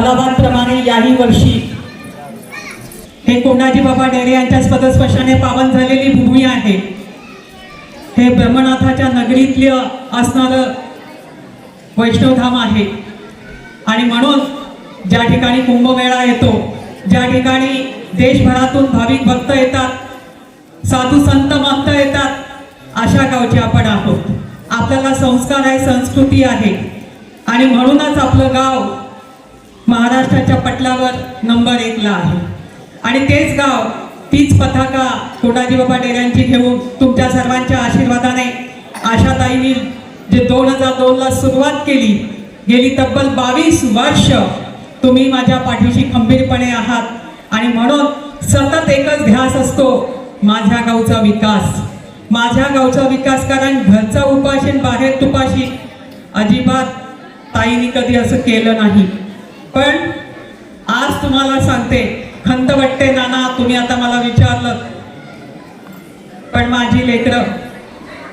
सालाबादप्रमाणे याही वर्षी हे कोंडाजी बाबा डेरे यांच्या पदस्पर्शाने पावन झालेली भूमी आहे. हे ब्रह्मनाथाच्या नगरीतलं असणारं वैष्णवधाम आहे. आणि म्हणून ज्या ठिकाणी कुंभमेळा येतो ज्या ठिकाणी देशभरातून भाविक भक्त येतात साधू संत महंत येतात अशा गावचे आपण आहोत. आपल्याला संस्कार आहे संस्कृती आहे. आणि म्हणूनच आपलं गाव महाराष्ट्राच्या पटलावर नंबर एकला आहे. आणि तेच गाव तीच पथाका कोटाजी बाबा डेऱ्यांची घेऊन तुमच्या सर्वांच्या आशीर्वादाने आशाताईंनी जे दोन हजार दोनला सुरुवात केली गेली तब्बल बावीस वर्ष तुम्ही माझ्या पाठीशी खंबीरपणे आहात. आणि म्हणून सतत एकच ध्यास असतो माझ्या गावचा विकास. माझ्या गावचा विकास कारण घरचा उपाशी बाहेर तुपाशी अजिबात ताईने कधी असं केलं नाही. पण आज तुम्हाला सांगते खंत वाटते नाना तुम्ही आता मला विचारलं. पण माझी लेकरं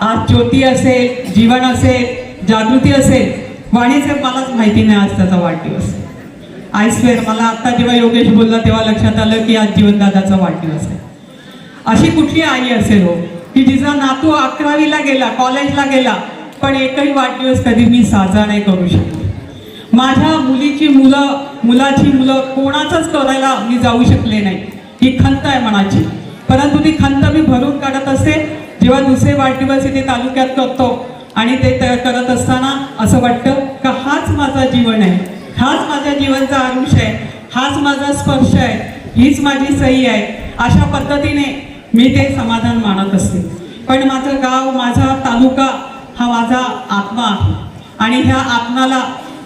आज ज्योती असेल जीवन असेल जागृती असेल वाणीचे मलाच माहिती नाही आज त्याचा वाढदिवस. आय स्वेअर मला आता जेव्हा योगेश बोलला तेव्हा लक्षात आलं की आज जीवनदादाचा वाढदिवस आहे. अशी कुठली आई असेल हो की जिचा नातू अकरावीला गेला कॉलेजला गेला पण एकही वाढदिवस कधी मी साजरा नाही करू शकत. माझ्या मुलीची मुलं मुलाची मुलं कोणाचंच करायला मी जाऊ शकले नाही. ही खंत आहे मनाची. परंतु ती खंत मी भरून काढत असते जेव्हा दुसरे वाढदिवस इथे तालुक्यात करतो आणि ते करत असताना असं वाटतं का हाच माझा जीवन आहे. हाच माझ्या जीवनचा आयुष आहे. हाच माझा स्पर्श आहे. हीच माझी सही आहे. अशा पद्धतीने मी ते समाधान मानत असते. पण माझं गाव माझा तालुका हा माझा आत्मा आहे. आणि ह्या आत्माला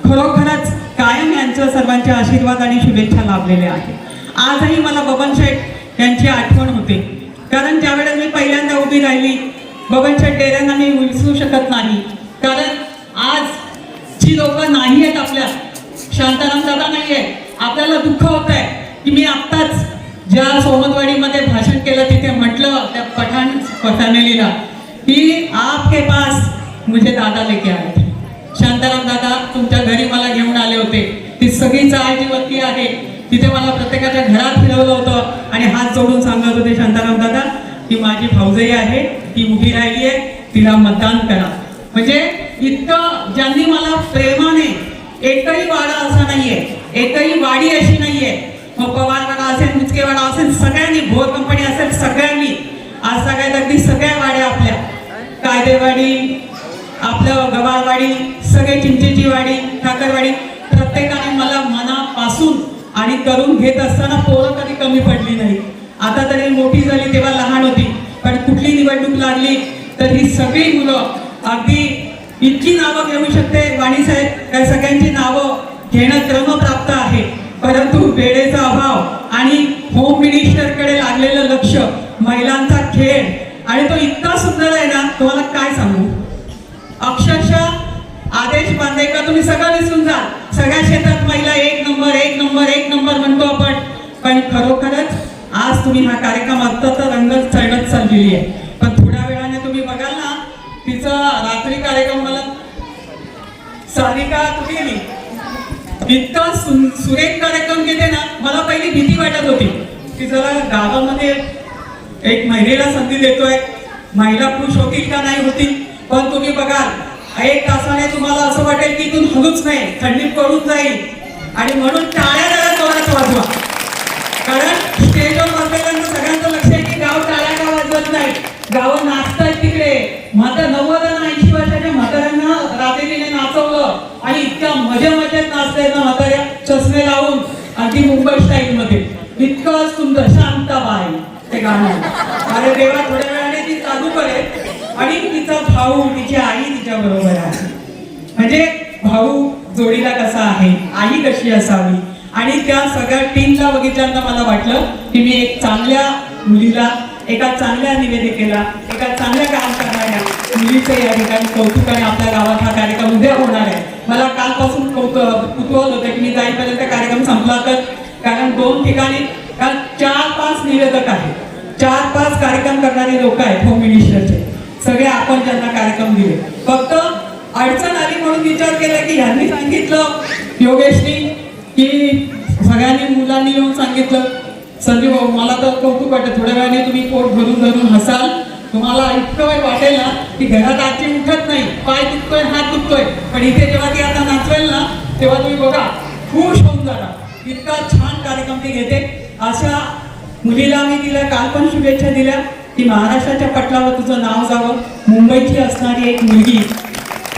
खरोखरच कायम यांचं सर्वांचे आशीर्वाद आणि शुभेच्छा लाभलेल्या आहेत. आजही मला बबन शेठ यांची आठवण होते. कारण ज्यावेळेस मी पहिल्यांदा उभी राहिली बबन शेठ डेऱ्यांना मी विसरू शकत नाही. कारण आज जी लोक नाही आहेत आपल्या शांताराम दादा नाही आहे आपल्याला दुःख होत आहे की मी आत्ताच ज्या सोमतवाडीमध्ये भाषण केलं तिथे म्हटलं त्या पठाण फॅमिलीला की आपके पास मुझे दादा लेके आए थे. शांताराम दादा घरी मला घेऊन आले होते. ती सगळी चाळ जी वरती आहे. तिथे मला प्रत्येकाच्या घरात फिरवलं होतं. आणि हात जोडून सांगत होते शांताराम दादा की माझी भाऊजई आहे. ती उभी राहिली आहे. तिला मतदान करा. म्हणजे इतकं ज्यांनी मला प्रेमाने एकही वाडा असा नाहीये एकही वाडी अशी नाहीये. मग पवारवाडा असेल मुचकेवाडा असेल सगळ्यांनी भोर कंपनी असेल सगळ्यांनी आज सगळ्यात अगदी सगळ्या वाड्या आपल्या. कायदेवाडी आपलं गवावाडी सगळे चिंचेची वाडी ठाकरवाडी प्रत्येकाने मला मनापासून आणि करून घेत असताना पोरं कधी कमी पडली नाही आता तरी मोठी झाली तेव्हा लहान होती पण कुठली निवडणूक लागली तर ही सगळी मुलं अगदी इतकी नावं घेऊ शकते. वाणीसाहेब त्या सगळ्यांची नावं घेणं क्रमप्राप्त आहे. परंतु वेळेचा अभाव आणि होम मिनिस्टरकडे लागलेलं लक्ष महिलांचा खेळ आणि तो इतका सुंदर आहे ना तुम्हाला काय सांगू अक्षरशः आदेश बांधे का तुम्ही सगळं विसरून जा. सगळ्या शेतात महिला एक नंबर एक नंबर एक नंबर म्हणतो आपण. पण खरोखरच आज तुम्ही हा कार्यक्रम अत्यंत रंगत चढत चाललेली आहे. पण थोड्या वेळाने तुम्ही बघाल ना तिचा रात्री कार्यक्रम मला सारिका तुम्ही इतका सुरेख कार्यक्रम केले ना मला पहिली भीती वाटत होती. की जरा गावामध्ये एक महिलेला संधी देतोय. महिला खुश होतील का नाही होतील? पण तुम्ही बघाल एक तासाने तुम्हाला असं वाटेल की इथून हलूच नाही थंडी पडून जाईल. आणि म्हणून टाळ्या जरा जोरात वाजवा. कारण स्टेजवर बसलेल्यांचं सगळ्यांचं लक्ष आहे की गाव टाळ्या का वाजवत नाही? गाव नाचतात तिकडे. म्हातार नव्वद आणि ऐंशी वर्षाच्या म्हाताऱ्यांना रात्रीने नाचवलं. आणि इतक्या मजे मजेत नाचतायत ना म्हाताऱ्या. चष्मे लावून अगदी मुंबई स्टाईल मध्ये. इतकं सुंदर शांत आहे ते गाणं. अरे देवा थोड्या वेळाने ती चालू करेल आणि तिचा भाऊ तिची आई तिच्या बरोबर आहे. म्हणजे भाऊ जोडीला कसा आहे आई कशी असावी? आणि त्या सगळ्या टीमला बघितल्यानंतर मला वाटलं की मी एक चांगल्या मुलीला एका चांगल्या निवेदिकेला एका चांगल्या काम करणाऱ्या मुलीचं या ठिकाणी कौतुक आणि आपल्या गावात हा कार्यक्रम उद्या होणार आहे. मला कालपासून कौतुक कुतूहल होतं की मी जाईपर्यंत कार्यक्रम संपला तर. कारण दोन ठिकाणी कारण चार पाच निवेदक आहेत. चार पाच कार्यक्रम करणारे लोक आहेत होम मिनिस्टरचे. कार्यक्रम दिले फक्त अडचण आली म्हणून विचार केला की ह्यांनी सांगितलं योगेशनी की सगळ्यांनी मुलांनी येऊन सांगितलं. संजीव भाऊ मला तर कौतुक वाटतं थोड्या वेळाने तुम्ही पोट भरून धरून हसाल. तुम्हाला इतकं वेळ वाटेल ना की घरात आजी उठत नाही पाय दुखतोय हात दुखतोय. पण इथे जेव्हा ती आता नाचवेल ना तेव्हा तुम्ही बघा खुश होऊन जाणार. इतका छान कार्यक्रम ती घेते. अशा मुलीला मी तिला काल पण शुभेच्छा दिल्या की महाराष्ट्राच्या पटलावर तुझं नाव जावं. मुंबईची असणारी एक मुलगी.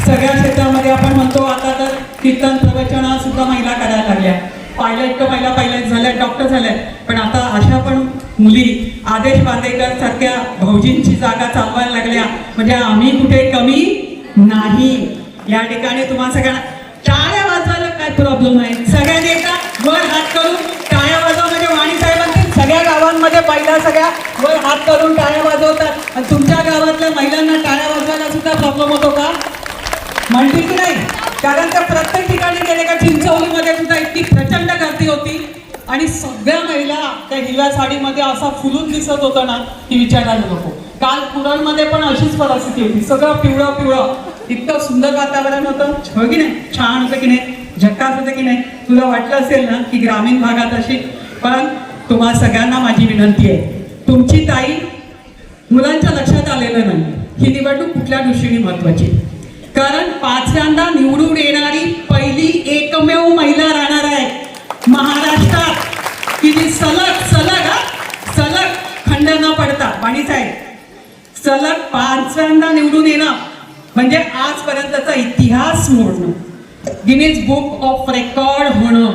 सगळ्या क्षेत्रामध्ये आपण म्हणतो आता तर कीर्तन प्रवचना सुद्धा महिला करायला लागल्या. पायलट तर महिला पायलट झाल्या डॉक्टर झाल्या. पण आता अशा पण मुली आदेश बांदेकर सारख्या भाऊजींची जागा चालवायला लागल्या. म्हणजे आम्ही कुठे कमी नाही. या ठिकाणी तुम्हाला सगळ्यांना टाळ्या वाजवायला काय प्रॉब्लेम आहे? सगळ्यांनी एकदा वर हात करून महिला सगळ्या वर हात करून टाळ्या वाजवतात. आणि तुमच्या गावातल्या महिलांना टाळ्या वाजवायला सुद्धा प्रॉब्लेम होतो का? म्हणते की नाही? कारण त्या प्रत्येक ठिकाणी गेले का चिंचवलीमध्ये सुद्धा इतकी प्रचंड गर्दी होती. आणि सगळ्या महिला त्या हिरव्या साडीमध्ये असा फुलून दिसत होतं ना की विचारायला नको. काल पुरणमध्ये पण अशीच परिस्थिती होती. सगळं पिवळं पिवळं. इतकं सुंदर वातावरण होतं. हो की नाही? छान होतं की नाही? झक्कास होतं की नाही? तुला वाटलं असेल ना की ग्रामीण भागात अशी? पण तुम्हा सगळ्यांना माझी विनंती आहे. तुमची ताई मुलांच्या लक्षात आलेलं नाही. ही निवडणूक कुठल्या दृष्टीने महत्वाची? कारण पाचव्यांदा निवडून येणारी पहिली एकमेव महिला राहणार आहे. महाराष्ट्रात. की सलग सलग हा? सलग खंड न पडता. पाणी साहेब सलग पाचव्यांदा निवडून येणं म्हणजे आजपर्यंतचा इतिहास मोडणं. गिनीज बुक ऑफ रेकॉर्ड होणं.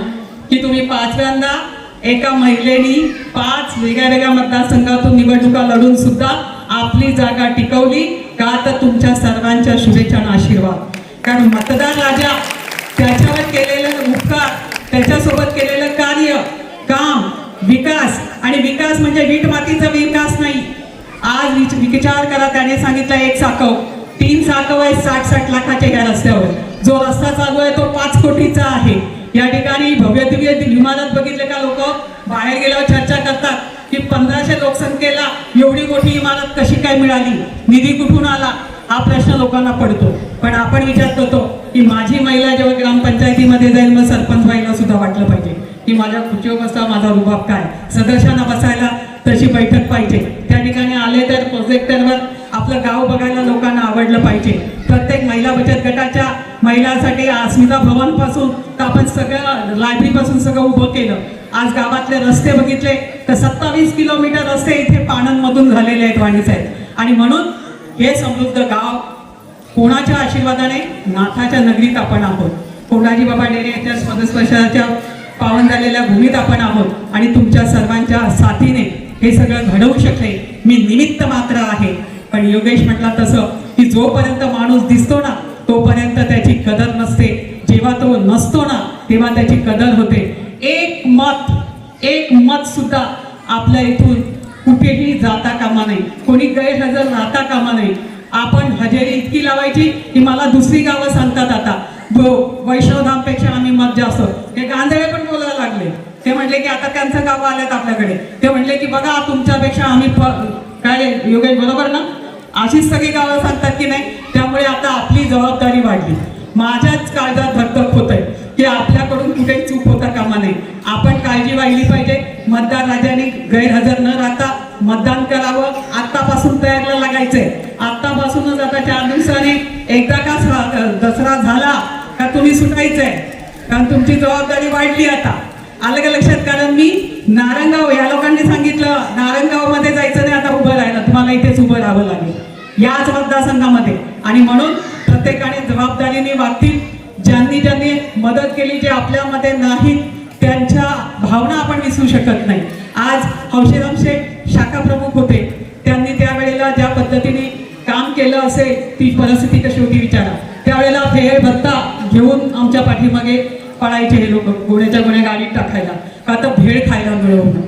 की तुम्ही पाचव्यांदा एका महिलेनी पाच वेगळ्या वेगळ्या मतदारसंघातून निवडणुका लढून सुद्धा आपली जागा टिकवली. का तर तुमच्या सर्वांच्या शुभेच्छा आणि आशीर्वाद. कारण मतदार राजा त्याच्यावर केलेलं उपकार त्याच्यासोबत केलेलं कार्य काम विकास आणि विकास म्हणजे वीट मातीचा विकास नाही. आज विच- विचार करा त्याने सांगितलं एक साकव. तीन साकव आहे साठ साठ लाखाच्या या रस्त्यावर. जो रस्ता चालू आहे तो पाच कोटीचा आहे. या ठिकाणी भव्य दिव्य इमारत बघितले का लोक? बाहेर गेल्यावर चर्चा करतात की पंधराशे लोकसंख्येला एवढी मोठी इमारत कशी काय मिळाली? निधी कुठून आला? हा प्रश्न लोकांना पडतो. पण आपण विचार करतो की माझी महिला जेव्हा ग्रामपंचायतीमध्ये जाईल मग सरपंच व्हायला सुद्धा वाटलं पाहिजे. की माझ्या खुर्चीवर बसता माझा रुबाब काय? सदस्यांना बसायला तशी बैठक पाहिजे. त्या ठिकाणी आले तर प्रोजेक्टरवर आपलं गाव बघायला लोकांना आवडलं पाहिजे. प्रत्येक महिला बचत गटाच्या महिलांसाठी अस्मिता भवनपासून तर आपण सगळं लायब्ररीपासून सगळं उभं केलं. आज गावातले रस्ते बघितले तर सत्तावीस किलोमीटर रस्ते इथे पाणंदमधून झालेले आहेत वाणी साहेब आणि म्हणून हे समृद्ध गाव कोणाच्या आशीर्वादाने? नाथाच्या नगरीत आपण आहोत. कोणाजी बाबा डेरे यांच्या पदस्पर्शाच्या पावन झालेल्या भूमीत आपण आहोत. आणि तुमच्या सर्वांच्या साथीने हे सगळं घडवू शकले. मी निमित्त मात्र आहे. योगेश म्हटला तसं की जोपर्यंत माणूस दिसतो ना तोपर्यंत त्याची कदर नसते. जेव्हा तो नसतो ना तेव्हा त्याची कदर होते. एक मत एक मत सुद्धा आपल्या इथून कुठेही जाता कामा नाही कोणी गैरहजर राहता कामा नाही आपण हजेरी इतकी लावायची की मला दुसरी गावं सांगतात आता. ब- वैष्णवधामपेक्षा आम्ही मत जास्त. हे गांधळे पण बोलायला लागले. ते म्हटले की आता त्यांचं गाव आल्यात आपल्याकडे. ते म्हटले की बघा तुमच्यापेक्षा आम्ही काय योगेश बरोबर ना? अशीच सगळी गावं सांगतात की नाही? त्यामुळे आता आपली जबाबदारी वाढली. माझ्याच काळजात धकधक होत आहे की आपल्याकडून कुठेही चूक होता कामा नाही आपण काळजी वाहिली पाहिजे. मतदार राजाने गैरहजर न राहता मतदान करावं. आत्तापासून तयारीला लागायचंय. आत्तापासूनच आता चार दिवसाने एकदा का दसरा झाला का तुम्ही सुटायचंय. कारण तुमची जबाबदारी वाढली आता. आलं का लक्षात? कारण मी नारंगाव या लोकांनी सांगितलं नारंगावमध्ये जायचं नाही आता उभं राहिलं. तुम्हाला इथेच उभं राहावं लागेल. याच मतदारसंघामध्ये. आणि म्हणून प्रत्येकाने जबाबदारीने वागतील. ज्यांनी ज्यांनी मदत केली जे आपल्यामध्ये नाहीत त्यांच्या भावना आपण विसरू शकत नाही. आज हौशेराम शेख शाखा प्रमुख होते. त्यांनी त्यावेळेला ज्या पद्धतीने काम केलं असेल ती परिस्थिती कशी होती विचारा. त्यावेळेला फेर भत्ता घेऊन आमच्या पाठीमागे पळायचे हे लोक गुन्ह्याच्या गुन्हे गाडीत टाकायला. का तर भेळ खायला मिळवणं.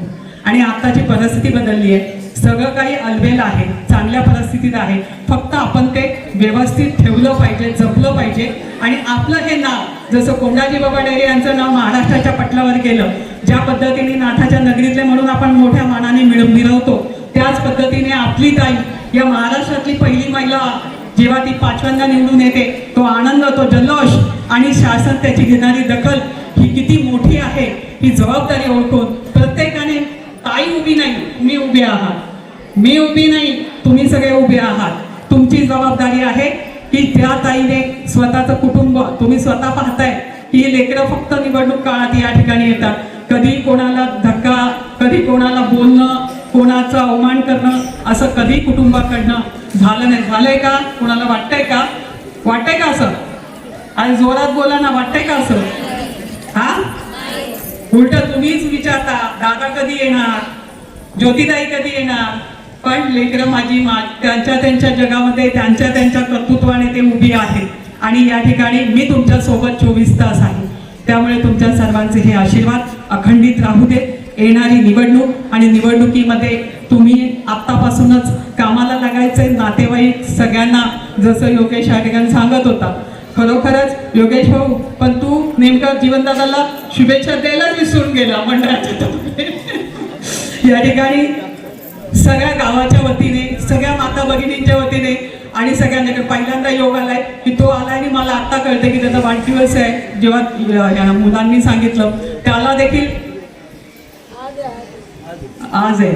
आणि आताची परिस्थिती बदलली आहे. सगळं काही अलबेल आहे चांगल्या परिस्थितीत आहे. फक्त आपण ते व्यवस्थित ठेवलं पाहिजे जपलं पाहिजे. आणि आपलं हे नाव जसं कोंडाजी बाबा डेरे यांचं नाव महाराष्ट्राच्या पटलावर गेलं ज्या पद्धतीने नाथाच्या नगरीतले म्हणून आपण मोठ्या मानाने मिळ मिरवतो त्याच पद्धतीने आपली ताई या महाराष्ट्रातली पहिली जेव्हा ती पाचव्यांदा निवडून येते तो आनंद तो जल्लोष आणि शासन त्याची घेणारी दखल ही किती मोठी आहे ही जबाबदारी ओळखून प्रत्येकाने ताई उभी नाही मी उभे आहात. मी उभी नाही तुम्ही सगळे उभे आहात. तुमची जबाबदारी आहे की त्या ताईने स्वतःचं कुटुंब तुम्ही स्वतः पाहताय ही लेकरं फक्त निवडणूक काळात या ठिकाणी येतात. कधी कोणाला धक्का कधी कोणाला बोलणं कोणाचं अवमान करणं असं कधी कुटुंबाकडनं झालं नाही. झालंय का? कोणाला वाटतंय का? वाटतंय का असं? आणि जोरात बोला ना वाटतंय का असं? हा? उलट तुम्हीच विचारता दादा कधी येणार? ज्योतिताई कधी येणार? पण लेकरं माझी मा त्यांच्या त्यांच्या जगामध्ये त्यांच्या त्यांच्या कर्तृत्वाने ते उभी आहेत. आणि या ठिकाणी मी तुमच्यासोबत चोवीस तास आहे. त्यामुळे तुमच्या सर्वांचे हे आशीर्वाद अखंडित राहू दे येणारी निवडणूक आणि निवडणुकीमध्ये तुम्ही आत्तापासूनच कामाला लागायचे नातेवाईक सगळ्यांना जसं योगेश या ठिकाणी सांगत होता. खरोखरच योगेश भाऊ पण तू नेमका जीवनदादाला शुभेच्छा द्यायलाच विसरून गेला मंडळाच्या या ठिकाणी सगळ्या गावाच्या वतीने सगळ्या माता भगिनींच्या वतीने आणि सगळ्यांना पहिल्यांदा योग आलाय की तो आलाय आणि मला आत्ता कळते की त्याचा वाढदिवस आहे. जेव्हा मुलांनी सांगितलं त्याला देखील आज आहे.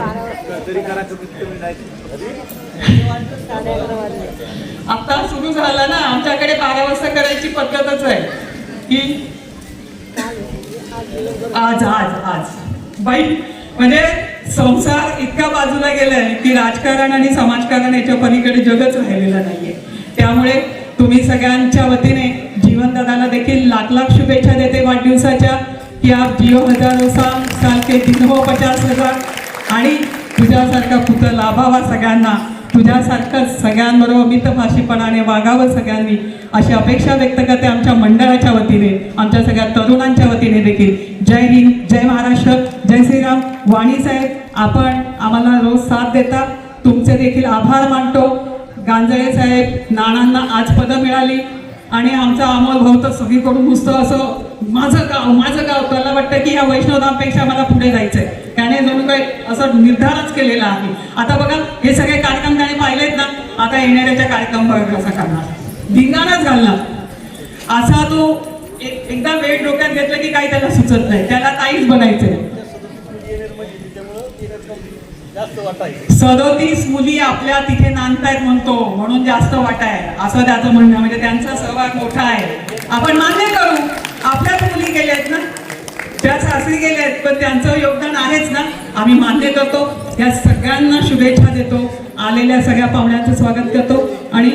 आता सुरू झाला ना आमच्याकडे बारा वाजता करायची पद्धतच आहे. की आज आज आज. बाई म्हणजे संसार इतका बाजूला गेलाय की राजकारण आणि समाजकारण याच्या पलीकडे जगच राहिलेलं नाहीये. त्यामुळे तुम्ही सगळ्यांच्या वतीने जीवनदादाला देखील लाख लाख शुभेच्छा देते वाढदिवसाच्या. की आप जिओ हजारो साल साल के दिन हो पचास हजार आणि तुझ्यासारखा पुत्र लाभावा सगळ्यांना. तुझ्यासारखं सगळ्यांबरोबर मितभाषीपणाने वागावं सगळ्यांनी. अशी अपेक्षा व्यक्त करते आमच्या मंडळाच्या वतीने. आमच्या सगळ्या तरुणांच्या वतीने देखील. जय हिंद जय महाराष्ट्र जय श्रीराम. वाणी साहेब आपण आम्हाला रोज साथ देता. तुमचे देखील आभार मानतो. गांजळे साहेब नाणांना आज पदं मिळाली. आणि आमचा अमोल भाऊ तर सगळीकडून नुसतं असं माझं गाव माझं गाव त्याला वाटतं की ह्या वैष्णवधामपेक्षा मला पुढे जायचंय. त्याने जणू काही असं निर्धारच केलेला आहे. आता बघा हे सगळे कार्यक्रम त्याने पाहिलेत ना आता येणाऱ्याच्या कार्यक्रम बघा कसा करणार. धिंगाणाच घालणार. असा तो एक- एकदा वेळ डोक्यात घेतलं की काही त्याला सुचत नाही. त्याला काहीच बनायचंय. सदोतीस मुली आपल्या तिथे नांदतायत म्हणतो म्हणून जास्त वाटा आहे. असं त्याचं म्हणणं म्हणजे त्यांचा सहभाग मोठा आहे. आपण मान्य करू आपल्याच मुली गेल्यात ना? त्या सासरी गेल्यात पण त्यांचं योगदान आहेच ना? आम्ही मान्य करतो. या सगळ्यांना शुभेच्छा देतो. आलेल्या सगळ्या पाहुण्यांचं स्वागत करतो. आणि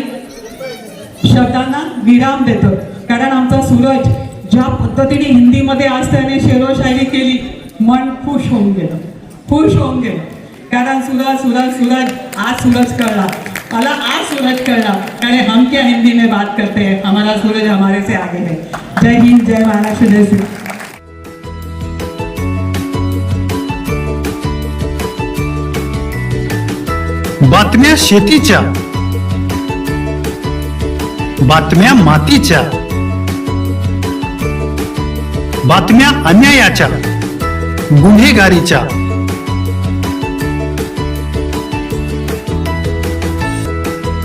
शब्दांना विराम देतो. कारण आमचा सूरज ज्या पद्धतीने हिंदीमध्ये आज त्याने शेरोशायरी केली मन खुश होऊन गेलं. खुश होऊन गेलं. कारण सूरज सूरज सूरज. आज सूरज कळला. मला आज सूरज कळला. कारण हम क्या हिंदी में बात करते हैं? हमारा सूरज हमारे से आगे है. जय हिंद जय महाराष्ट्र जय सिंह बातम्या शेतीच्या. बातम्या मातीच्या. बातम्या अन्यायाच्या. गुन्हेगारीच्या.